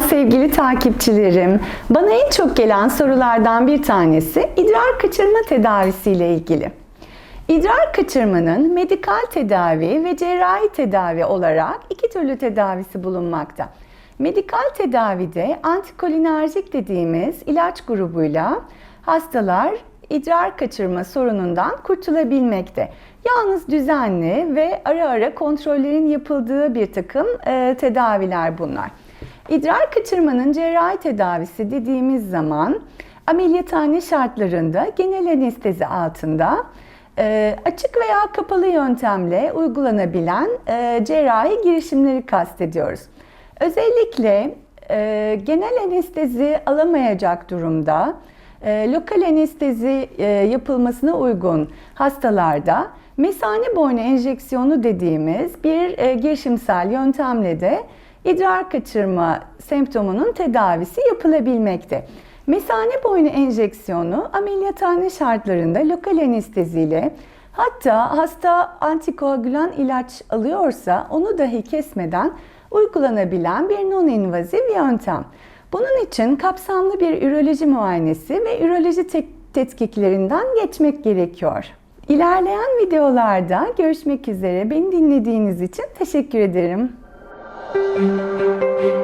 sevgili takipçilerim. Bana en çok gelen sorulardan bir tanesi idrar kaçırma tedavisiyle ilgili. İdrar kaçırmanın medikal tedavi ve cerrahi tedavi olarak iki türlü tedavisi bulunmakta. Medikal tedavide antikolinerjik dediğimiz ilaç grubuyla hastalar idrar kaçırma sorunundan kurtulabilmekte. Yalnız düzenli ve ara ara kontrollerin yapıldığı bir takım e, tedaviler bunlar. İdrar kaçırmanın cerrahi tedavisi dediğimiz zaman ameliyathane şartlarında genel anestezi altında e, açık veya kapalı yöntemle uygulanabilen e, cerrahi girişimleri kastediyoruz. Özellikle e, genel anestezi alamayacak durumda e, lokal anestezi e, yapılmasına uygun hastalarda mesane boynu enjeksiyonu dediğimiz bir e, girişimsel yöntemle de idrar kaçırma semptomunun tedavisi yapılabilmekte. Mesane boynu enjeksiyonu ameliyathane şartlarında lokal anesteziyle hatta hasta antikoagülan ilaç alıyorsa onu dahi kesmeden uygulanabilen bir non-invazif yöntem. Bunun için kapsamlı bir üroloji muayenesi ve üroloji tetkiklerinden geçmek gerekiyor. İlerleyen videolarda görüşmek üzere. Beni dinlediğiniz için teşekkür ederim. thank you